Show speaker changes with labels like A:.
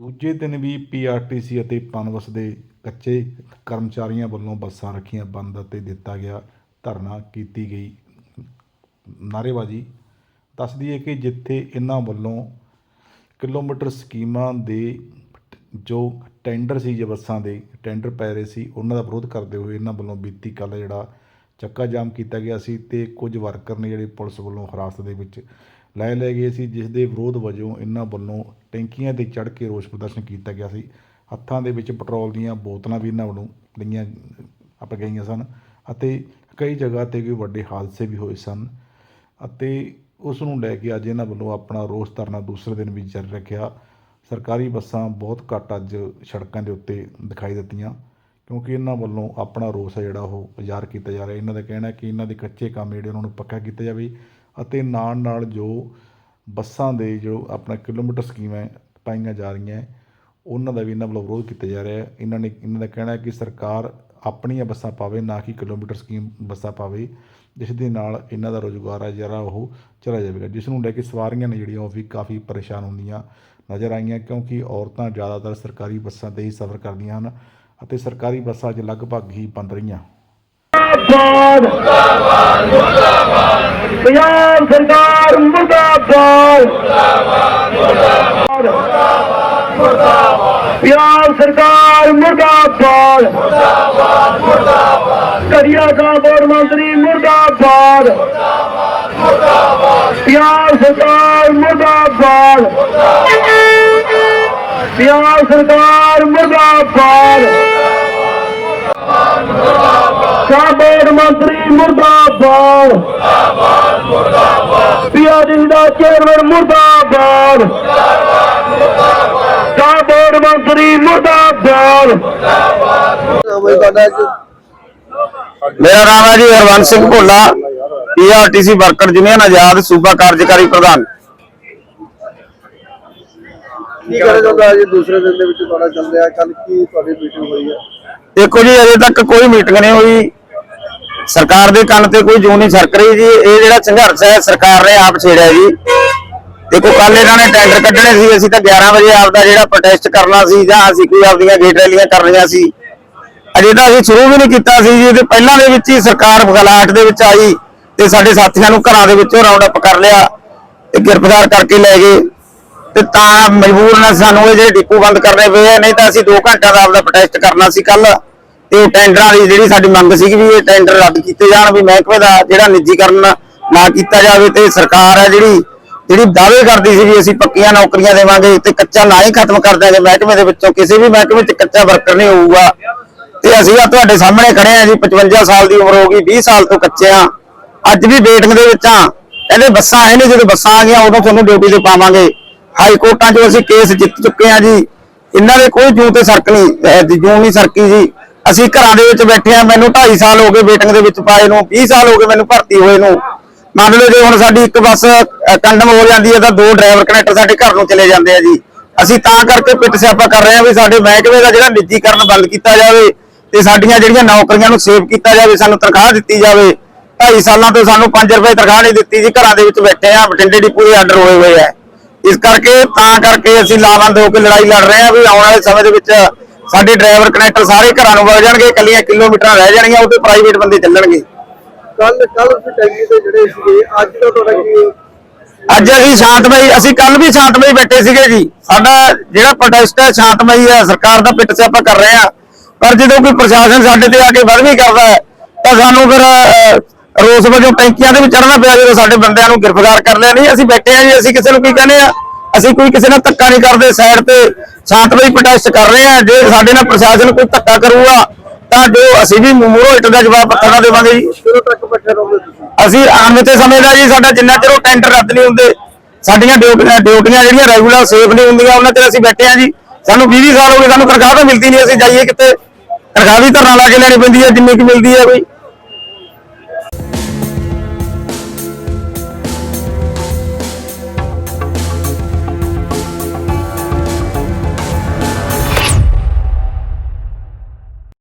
A: ਦੂਜੇ ਦਿਨ ਵੀ ਪੀਆਰਟੀਸੀ ਅਤੇ ਪਨਬਸ ਦੇ ਕੱਚੇ ਕਰਮਚਾਰੀਆਂ ਵੱਲੋਂ ਬੱਸਾਂ ਰੱਖੀਆਂ ਬੰਦ ਅਤੇ ਦਿੱਤਾ ਗਿਆ ਧਰਨਾ ਕੀਤੀ ਗਈ। ਨਾਅਰੇਬਾਜ਼ੀ। ਦੱਸ ਦਈਏ ਕਿ ਜਿੱਥੇ ਇਹਨਾਂ ਵੱਲੋਂ ਕਿਲੋਮੀਟਰ ਸਕੀਮਾਂ ਦੇ ਜੋ ਟੈਂਡਰ ਸੀ, ਜੇ ਬੱਸਾਂ ਦੇ ਟੈਂਡਰ ਪੈ ਰਹੇ ਸੀ, ਉਹਨਾਂ ਦਾ ਵਿਰੋਧ ਕਰਦੇ ਹੋਏ ਇਹਨਾਂ ਵੱਲੋਂ ਬੀਤੀ ਕੱਲ੍ਹ ਜਿਹੜਾ ਚੱਕਾ ਜਾਮ ਕੀਤਾ ਗਿਆ ਸੀ ਤੇ ਕੁਝ ਵਰਕਰ ਨੇ ਜਿਹੜੇ ਪੁਲਿਸ ਵੱਲੋਂ ਹਿਰਾਸਤ ਦੇ ਵਿੱਚ ਲੈ ਲਏ ਗਏ ਸੀ, ਜਿਸ ਦੇ ਵਿਰੋਧ ਵਜੋਂ ਇਹਨਾਂ ਵੱਲੋਂ ਟੈਂਕੀਆਂ ਤੇ ਚੜ੍ਹ ਕੇ ਰੋਸ ਪ੍ਰਦਰਸ਼ਨ ਕੀਤਾ ਗਿਆ ਸੀ। ਹੱਥਾਂ ਦੇ ਵਿੱਚ ਪੈਟਰੋਲ ਦੀਆਂ ਬੋਤਲਾਂ ਵੀ ਇਹਨਾਂ ਵੱਲੋਂ ਲਈਆਂ ਅਪ ਗਈਆਂ ਸਨ ਅਤੇ ਕਈ ਜਗ੍ਹਾ ਤੇ ਕੋਈ ਵੱਡੇ ਹਾਦਸੇ ਵੀ ਹੋਏ ਸਨ ਅਤੇ ਉਸ ਨੂੰ ਲੈ ਕੇ ਅੱਜ ਇਹਨਾਂ ਵੱਲੋਂ ਆਪਣਾ ਰੋਸ ਧਰਨਾ ਦੂਸਰੇ ਦਿਨ ਵੀ ਜਾਰੀ ਰੱਖਿਆ। ਸਰਕਾਰੀ ਬੱਸਾਂ ਬਹੁਤ ਘੱਟ ਅੱਜ ਸੜਕਾਂ ਦੇ ਉੱਤੇ ਦਿਖਾਈ ਦਿੱਤੀਆਂ, ਕਿਉਂਕਿ ਇਹਨਾਂ ਵੱਲੋਂ ਆਪਣਾ ਰੋਸ ਹੈ ਜਿਹੜਾ ਉਹ ਜ਼ਾਹਰ ਕੀਤਾ ਜਾ ਰਿਹਾ ਇਹਨਾਂ ਦਾ ਕਹਿਣਾ ਹੈ ਕਿ ਇਹਨਾਂ ਦੇ ਕੱਚੇ ਕੰਮ ਜਿਹੜੇ ਉਹਨਾਂ ਨੂੰ ਪੱਕਾ ਕੀਤਾ ਜਾਵੇ ਅਤੇ ਨਾਲ ਨਾਲ ਜੋ ਬੱਸਾਂ ਦੇ ਜੋ ਆਪਣਾ ਕਿਲੋਮੀਟਰ ਸਕੀਮ ਹੈ ਪਾਈਆਂ ਜਾ ਰਹੀਆਂ, ਉਹਨਾਂ ਦਾ ਵੀ ਇਹਨਾਂ ਵੱਲੋਂ ਵਿਰੋਧ ਕੀਤਾ ਜਾ ਰਿਹਾ ਹੈ। ਇਹਨਾਂ ਨੇ, ਇਹਨਾਂ ਦਾ ਕਹਿਣਾ ਹੈ ਕਿ ਸਰਕਾਰ ਆਪਣੀਆਂ ਬੱਸਾਂ ਪਾਵੇ, ਨਾ ਕਿ ਕਿਲੋਮੀਟਰ ਸਕੀਮ ਬੱਸਾਂ ਪਾਵੇ, ਜਿਸ ਦੇ ਨਾਲ ਇਹਨਾਂ ਦਾ ਰੋਜ਼ਗਾਰ ਹੈ ਜਿਹੜਾ ਉਹ ਚਲਾ ਜਾਵੇਗਾ। ਜਿਸ ਨੂੰ ਲੈ ਕੇ ਸਵਾਰੀਆਂ ਨੇ ਜਿਹੜੀਆਂ ਉਹ ਵੀ ਕਾਫੀ ਪਰੇਸ਼ਾਨ ਹੁੰਦੀਆਂ ਨਜ਼ਰ ਆਈਆਂ, ਕਿਉਂਕਿ ਔਰਤਾਂ ਜ਼ਿਆਦਾਤਰ ਸਰਕਾਰੀ ਬੱਸਾਂ 'ਤੇ ਹੀ ਸਫ਼ਰ ਕਰਦੀਆਂ ਹਨ ਅਤੇ ਸਰਕਾਰੀ ਬੱਸਾਂ 'ਚ ਲਗਭਗ ਹੀ ਬੰਦ ਰਹੀਆਂ।
B: ਮੁਰਦਾਬਾਦ! ਪੰਜਾਬ ਸਰਕਾਰ ਮੁਰਦਾਬਾਦ। ਪੰਜਾਬ ਸਰਕਾਰ ਮੁਰਦਾਬਾਦ। ਕਰੀਆ ਸਾਹਿਬ ਬੋਰਡ ਮੰਤਰੀ ਮੁਰਦਾਬਾਦ। ਪੰਜਾਬ ਸਰਕਾਰ ਮੁਰਦਾਬਾਦ। ਪੰਜਾਬ ਸਰਕਾਰ ਮੁਰਦਾਬਾਦ। ਮੰਤਰੀ ਮੁਰਦਾਬਾਦ। ਮੁਰਦਾਬਾਦ ਮੁਰਦਾਬਾਦ ਪੀਆਰਡੀ ਦਾ ਚੇਅਰਮੈਨ ਮੁਰਦਾਬਾਦ। ਬੋਰਡ ਮੰਤਰੀ ਮੁਰਦਾਬਾਦ।
C: ਮੇਰਾ ਨਾਮ ਹੈ ਜੀ Harvans Singh Bhola PRTC worker union ਆਜ਼ਾਦ ਸੂਬਾ ਕਾਰਜਕਾਰੀ ਪ੍ਰਧਾਨ।
D: ਕੀ ਕਹਿਣਾ ਚਾਹੁੰਦਾ ਅੱਜ ਦੂਸਰੇ ਦਿਨ ਦੇ ਵਿੱਚ ਤੁਹਾਡਾ ਚੱਲ ਰਿਹਾ ਕੱਲ ਕੀ ਤੁਹਾਡੀ ਮੀਟਿੰਗ ਹੋਈ ਹੈ?
C: ਦੇਖੋ ਜੀ ਅਜੇ ਤੱਕ ਕੋਈ ਮੀਟਿੰਗ ਨਹੀਂ ਹੋਈ। ਸਰਕਾਰ ਦੇ ਕੰਨ ਤੇ ਕੋਈ ਜੂ ਨਹੀਂ ਸਰਕ ਰਹੀ ਜੀ। ਇਹ ਜਿਹੜਾ ਸੰਘਰਸ਼ ਹੈ, ਸਰਕਾਰ ਨੇ ਆਪ ਛੇੜਿਆ ਜੀ। ਦੇਖੋ ਕੱਲ ਇਹਨਾਂ ਨੇ ਟੈਂਡਰ ਕੱਢਣੇ ਸੀ। ਅਸੀਂ ਤਾਂ 11 ਵਜੇ ਆਪਦਾ ਜਿਹੜਾ ਪ੍ਰੋਟੈਸਟ ਕਰਨਾ ਸੀ, ਜਾਂ ਅਸੀਂ ਕੋਈ ਆਪਦੀਆਂ ਗੇਟ ਰੈਲੀਆਂ ਕਰਨੀਆਂ ਸੀ। ਅਜੇ ਤਾਂ ਅਸੀਂ ਸ਼ੁਰੂ ਵੀ ਨਹੀਂ ਕੀਤਾ ਸੀ ਜੀ। ਤੇ ਪਹਿਲਾਂ ਦੇ ਵਿੱਚ ਹੀ ਸਰਕਾਰ ਬਗਲਾਟ ਦੇ ਵਿੱਚ ਆਈ ਤੇ ਸਾਡੇ ਸਾਥੀਆਂ ਨੂੰ ਘਰਾਂ ਦੇ ਵਿੱਚੋਂ ਰਾਉਂਡ ਅਪ ਕਰ ਲਿਆ ਤੇ ਗ੍ਰਿਫਤਾਰ ਕਰਕੇ ਲੈ ਗਏ। ਤੇ ਤਾਂ ਮਜਬੂਰ ਨਾਲ ਸਾਨੂੰ ਇਹ ਜਿਹੜੇ ਡਿਪੂ ਬੰਦ ਕਰਨੇ ਪਏ ਨਹੀਂ ਤਾਂ ਅਸੀਂ 2 ਘੰਟਿਆਂ ਦਾ ਆਪਦਾ ਪ੍ਰੋਟੈਸਟ ਕਰਨਾ ਸੀ ਕੱਲ ਤੇ ਟੈਂਡਰਾਂ ਦੀ ਜਿਹੜੀ ਸਾਡੀ ਮੰਗ ਸੀਗੀ ਵੀ ਇਹ ਟੈਂਡਰ ਰੱਦ ਕੀਤੇ ਜਾਣ, ਵੀ ਮਹਿਕਮੇ ਦਾ ਜਿਹੜਾ ਨਿੱਜੀਕਰਨ ਨਾ ਕੀਤਾ ਜਾਵੇ ਤੇ ਸਰਕਾਰ ਹੈ ਜਿਹੜੀ ਜਿਹੜੀ ਦਾਅਵੇ ਕਰਦੀ ਸੀ ਵੀ ਅਸੀਂ ਪੱਕੀਆਂ ਨੌਕਰੀਆਂ ਦੇਵਾਂਗੇ ਤੇ ਕੱਚਾ ਨਾ ਹੀ ਖਤਮ ਕਰ ਦਿਆਂਗੇ ਮਹਿਕਮੇ ਦੇ ਵਿੱਚੋਂ, ਕਿਸੇ ਵੀ ਮਹਿਕਮੇ 'ਚ ਕੱਚਾ ਵਰਕਰ ਨਹੀਂ ਹੋਊਗਾ। ਤੇ ਅਸੀਂ ਆ ਤੁਹਾਡੇ ਸਾਹਮਣੇ ਖੜੇ ਆ ਜੀ 55 ਸਾਲ ਦੀ ਉਮਰ ਹੋ ਗਈ 20 ਸਾਲ ਤੋਂ ਕੱਚੇ ਆ ਅੱਜ ਵੀ ਵੇਟਿੰਗ ਦੇ ਵਿੱਚ ਆ ਕਹਿੰਦੇ ਬੱਸਾਂ ਆਏ ਨੇ, ਜਦੋਂ ਬੱਸਾਂ ਆ ਗਈਆਂ, ਉਦੋਂ ਤੁਹਾਨੂੰ ਡਿਊਟੀ ਤੇ ਪਾਵਾਂਗੇ। ਹਾਈ ਕੋਰਟਾਂ 'ਚ ਅਸੀਂ ਕੇਸ ਜਿੱਤ ਚੁੱਕੇ ਆ ਜੀ। ਇਹਨਾਂ ਦੇ ਕੋਈ ਜੂੰ ਤੇ ਸਰਕ ਨਹੀਂ, ਅਹ ਜੂੰ ਨਹੀਂ ਸਰਕੀ ਜੀ। ਅਸੀਂ ਘਰਾਂ ਦੇ ਵਿੱਚ ਬੈਠੇ ਆ ਮੈਨੂੰ 2.5 ਸਾਲ ਹੋ ਗਏ ਵੇਟਿੰਗ ਦੇ ਵਿੱਚ ਪਾਏ ਨੂੰ 20 ਸਾਲ ਹੋ ਗਏ ਮੈਨੂੰ ਭਰਤੀ ਹੋਏ ਨੂੰ। ਮੰਨ ਲਓ ਜੇ ਹੁਣ ਸਾਡੀ ਇੱਕ ਬੱਸ ਕੰਡਮ ਹੋ ਜਾਂਦੀ ਹੈ ਤਾਂ ਦੋ ਡਰਾਈਵਰ ਕਨੈਕਟਰ ਸਾਡੇ ਘਰ ਨੂੰ ਚਲੇ ਜਾਂਦੇ ਆ ਜੀ। ਅਸੀਂ ਤਾਂ ਕਰਕੇ ਪਿੱਟ ਸਿਆਪਾ ਕਰ ਰਹੇ ਆ ਵੀ ਸਾਡੇ ਮਹਿਕਮੇ ਦਾ ਜਿਹੜਾ ਨਿੱਜੀਕਰਨ ਬੰਦ ਕੀਤਾ ਜਾਵੇ ਤੇ ਸਾਡੀਆਂ ਜਿਹੜੀਆਂ ਨੌਕਰੀਆਂ ਨੂੰ ਸੇਵ ਕੀਤਾ ਜਾਵੇ, ਸਾਨੂੰ ਤਨਖਾਹ ਦਿੱਤੀ ਜਾਵੇ। 2.5 ਸਾਲਾਂ ਤੋਂ ਸਾਨੂੰ 5 ਰੁਪਏ ਤਨਖਾਹ ਨਹੀਂ ਦਿੱਤੀ ਜੀ, ਘਰਾਂ ਦੇ ਵਿੱਚ ਬੈਠੇ ਆ ਬਠਿੰਡੇ ਡਿਪੂ ਦੇ ਆਰਡਰ ਹੋਏ ਹੋਏ ਆ। ਇਸ ਕਰਕੇ, ਤਾਂ ਕਰਕੇ ਅਸੀਂ ਲਾਵੰਦ ਹੋ ਕੇ ਲੜਾਈ ਲੜ ਰਹੇ ਆ ਵੀ ਆਉਣ ਵਾਲੇ ਸਮੇਂ ਦੇ ਵਿੱਚ ਸਾਡੇ ਡਰਾਈਵਰ ਕਨੈਕਟਰ ਸਾਰੇ ਘਰਾਂ ਨੂੰ ਵਗ ਜਾਣਗੇ ਇਕੱਲੀਆਂ ਕਿਲੋਮੀਟਰਾਂ ਰਹਿ ਜਾਣਗੀਆਂ ਉਹ ਤੇ ਪ੍ਰਾਈਵੇਟ ਬੰਦੇ ਚੱਲਣਗੇ।
D: ਕੱਲ ਕੱਲ ਅਸੀਂ ਟੈਂਕੀ ਤੇ ਜਿਹੜੇ ਸੀਗੇ ਅੱਜ ਦਾ ਤੁਹਾਡਾ ਕੀ
C: ਅੱਜ ਅਸੀਂ ਸ਼ਾਂਤਮਈ ਅਸੀਂ ਕੱਲ ਵੀ ਸ਼ਾਂਤਮਈ ਬੈਠੇ ਸੀਗੇ ਜੀ। ਸਾਡਾ ਜਿਹੜਾ ਪ੍ਰੋਟੈਸਟ ਹੈ ਸ਼ਾਂਤਮਈ ਹੈ ਸਰਕਾਰ ਦਾ ਪਿੱਟ ਸਿਆਪਾ ਕਰ ਰਹੇ ਆ। ਪਰ ਜਦੋਂ ਕੋਈ ਪ੍ਰਸ਼ਾਸਨ ਸਾਡੇ ਤੇ ਆ ਕੇ ਵਧਵੀ ਕਰਦਾ ਹੈ ਤਾਂ ਸਾਨੂੰ ਫਿਰ ਰੋਸ ਵਜੋਂ ਟੈਂਕੀਆਂ ਤੇ ਵੀ ਚੜਨਾ ਪਿਆ ਜਦੋਂ ਸਾਡੇ ਬੰਦਿਆਂ ਨੂੰ ਗ੍ਰਿਫਤਾਰ ਕਰ ਲਿਆ। ਨਹੀਂ ਅਸੀਂ ਬੈਠੇ ਆ ਜੀ ਅਸੀਂ ਕਿਸੇ ਨੂੰ ਕੀ ਕਹਿੰਦੇ ਆ? ਅਸੀਂ ਕੋਈ ਕਿਸੇ ਨਾਲ ਧੱਕਾ ਨਹੀਂ ਕਰਦੇ ਸਾਈਡ ਤੇ ਸ਼ਾਂਤਮਈ ਪ੍ਰੋਟੈਸਟ ਕਰ ਰਹੇ ਆ ਜੇ ਸਾਡੇ ਨਾਲ ਪ੍ਰਸ਼ਾਸਨ ਕੋਈ ਧੱਕਾ ਕਰੂਗਾ ਤਾਂ ਜੋ ਅਸੀਂ ਵੀ ਮੂਹਰੋਂ ਇੱਟ ਦਾ ਜਵਾਬ ਪੱਥਰ ਨਾਲ ਦੇਵਾਂਗੇ ਜੀ। ਅਸੀਂ ਆਨਮਤੇ ਸਮੇਂ ਦਾ ਜੀ ਸਾਡਾ ਜਿੰਨਾ ਚਿਰ ਉਹ ਟੈਂਡਰ ਰੱਦ ਨਹੀਂ ਹੁੰਦੇ ਸਾਡੀਆਂ ਡਿਊਟੀਆਂ ਡਿਊਟੀਆਂ ਜਿਹੜੀਆਂ ਰੈਗੂਲਰ ਸੇਫ ਨਹੀਂ ਹੁੰਦੀਆਂ ਉਹਨਾਂ ਚਿਰ ਅਸੀਂ ਬੈਠੇ ਆ ਜੀ। ਸਾਨੂੰ 20 ਸਾਲ ਹੋ ਗਏ ਸਾਨੂੰ ਤਨਖਾਹ ਤਾਂ ਮਿਲਦੀ ਨਹੀਂ ਅਸੀਂ ਜਾਈਏ ਕਿਤੇ ਤਨਖਾਹ ਵੀ ਧਰਨਾ ਲਾ ਕੇ ਲੈਣੀ ਪੈਂਦੀ ਹੈ ਜਿੰਨੀ ਕੁ ਮਿਲਦੀ ਹੈ ਕੋਈ।